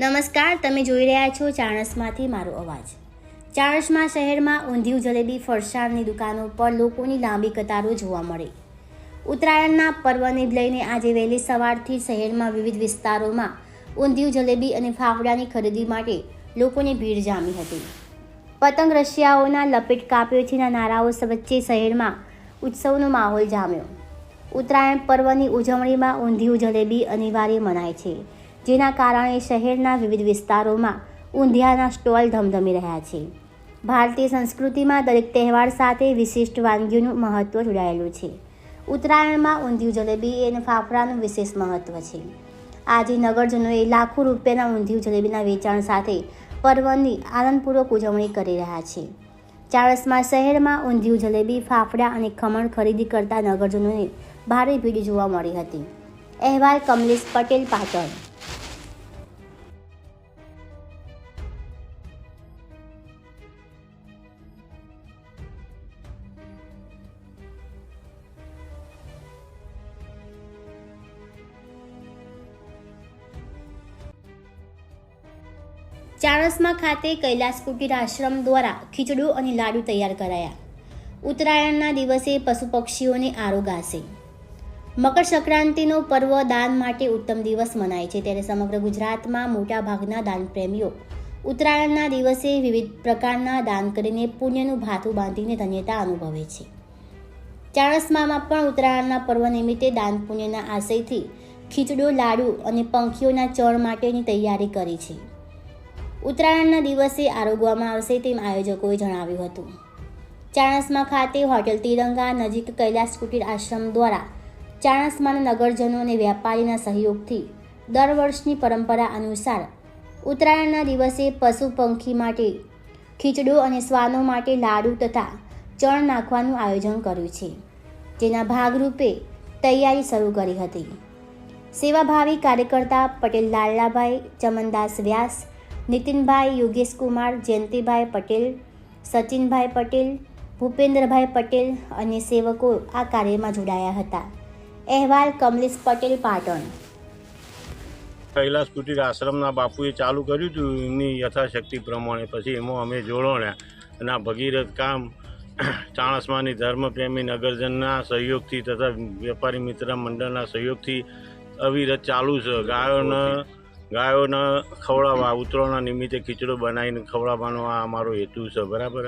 નમસ્કાર, તમે જોઈ રહ્યા છો ચાણસમાંથી મારો અવાજ. ચાણસમાં શહેરમાં ઊંધિયું જલેબી ફરસાણની દુકાનો પર લોકોની લાંબી કતારો જોવા મળે. ઉત્તરાયણના પર્વને લઈને આજે વહેલી સવારથી શહેરમાં વિવિધ વિસ્તારોમાં ઊંધિયું જલેબી અને ફાફડાની ખરીદી માટે લોકોની ભીડ જામી હતી. પતંગ રશિયાઓના લપેટ કાપ્યો નારાઓ વચ્ચે શહેરમાં ઉત્સવનો માહોલ જામ્યો. ઉત્તરાયણ પર્વની ઉજવણીમાં ઊંધિયું જલેબી અનિવાર્ય મનાય છે. જેના કારણે શહેરના વિવિધ વિસ્તારોમાં ઊંધિયાના સ્ટોલ ધમધમી રહ્યા છે. ભારતીય સંસ્કૃતિમાં દરેક તહેવાર સાથે વિશિષ્ટ વાનગીઓનું મહત્ત્વ જોડાયેલું છે. ઉત્તરાયણમાં ઊંધિયું, જલેબી અને ફાફડાનું વિશેષ મહત્ત્વ છે. આજે નગરજનોએ લાખો રૂપિયાના ઊંધિયું, જલેબીના વેચાણ સાથે પર્વની આનંદપૂર્વક ઉજવણી કરી રહ્યા છે. ચાળસમાં શહેરમાં ઊંધિયું, જલેબી, ફાફડા અને ખમણ ખરીદી કરતા નગરજનોને ભારે ભીડ જોવા મળી હતી. અહેવાલ કમલેશ પટેલ, પાટણ. ચાણસમા ખાતે કૈલાસ કુટીર આશ્રમ દ્વારા ખીચડો અને લાડુ તૈયાર કરાયા. ઉત્તરાયણના દિવસે પશુ પક્ષીઓને આરોગાશે મકર સંક્રાંતિનો પર્વ દાન માટે ઉત્તમ દિવસ મનાય છે. ત્યારે સમગ્ર ગુજરાતમાં મોટાભાગના દાનપ્રેમીઓ ઉત્તરાયણના દિવસે વિવિધ પ્રકારના દાન કરીને પુણ્યનું ભાથું બાંધીને ધન્યતા અનુભવે છે. ચાણસમામાં પણ ઉત્તરાયણના પર્વ નિમિત્તે દાન પુણ્યના આશયથી ખીચડો, લાડુ અને પંખીઓના ચણ માટેની તૈયારી કરી છે. ઉત્તરાયણના દિવસે આરોગવામાં આવશે તેમ આયોજકોએ જણાવ્યું હતું. ચાણસમા ખાતે હોટેલ તિરંગા, નજીક કૈલાસ કુટીર આશ્રમ દ્વારા ચાણસમાના નગરજનો અને વેપારીના સહયોગથી દર વર્ષની પરંપરા અનુસાર ઉત્તરાયણના દિવસે પશુ પંખી માટે ખીચડો અને શ્વાનો માટે લાડુ તથા ચણ નાખવાનું આયોજન કર્યું છે. જેના ભાગરૂપે તૈયારી શરૂ કરી હતી. સેવાભાવી કાર્યકર્તા પટેલ લાલાભાઈ ચમનદાસ વ્યાસ નીતિનભાઈ, યોગેશ કુમાર, જયંતિભાઈ પટેલ, સચિનભાઈ પટેલ, ભૂપેન્દ્રભાઈ પટેલ અને સેવકો આ કાર્યમાં જોડાયા હતા. અહેવાલ કમલેશ પટેલ, પાટણ. કૈલાસ કુટીર આશ્રમના બાપુએ ચાલુ કર્યું હતું એમની યથાશક્તિ પ્રમાણે. પછી એમાં અમે જોડોણ્યા અને આ ભગીરથ કામ ચાણસમાની ધર્મપ્રેમી નગરજનના સહયોગથી તથા વેપારી મિત્ર મંડળના સહયોગથી અવિરત ચાલુ છે. ગાયોને ગાયોને ખવડાવવા ઉત્તરોના નિમિત્તે ખીચડો બનાવીને ખવડાવવાનો આ અમારો હેતુ છે બરાબર?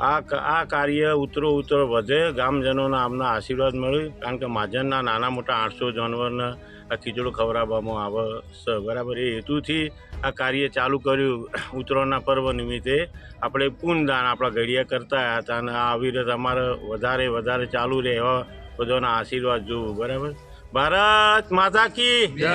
આ આ કાર્ય ઉતરો ઉતરો વધે ગામજનોના આમના આશીર્વાદ મળે કારણ કે માજનના નાના મોટા આઠસો જાનવરને આ ખીચડો ખવડાવવામાં આવે છે બરાબર? એ હેતુથી આ કાર્ય ચાલુ કર્યું. ઉત્તરોના પર્વ નિમિત્તે આપણે પૂનદાન આપણા ઘડિયા કરતા હતા અને આ અવિરત અમારે વધારે વધારે ચાલુ રહે એવા બધાના આશીર્વાદ જોવું બરાબર? ભારત માતા કી જય.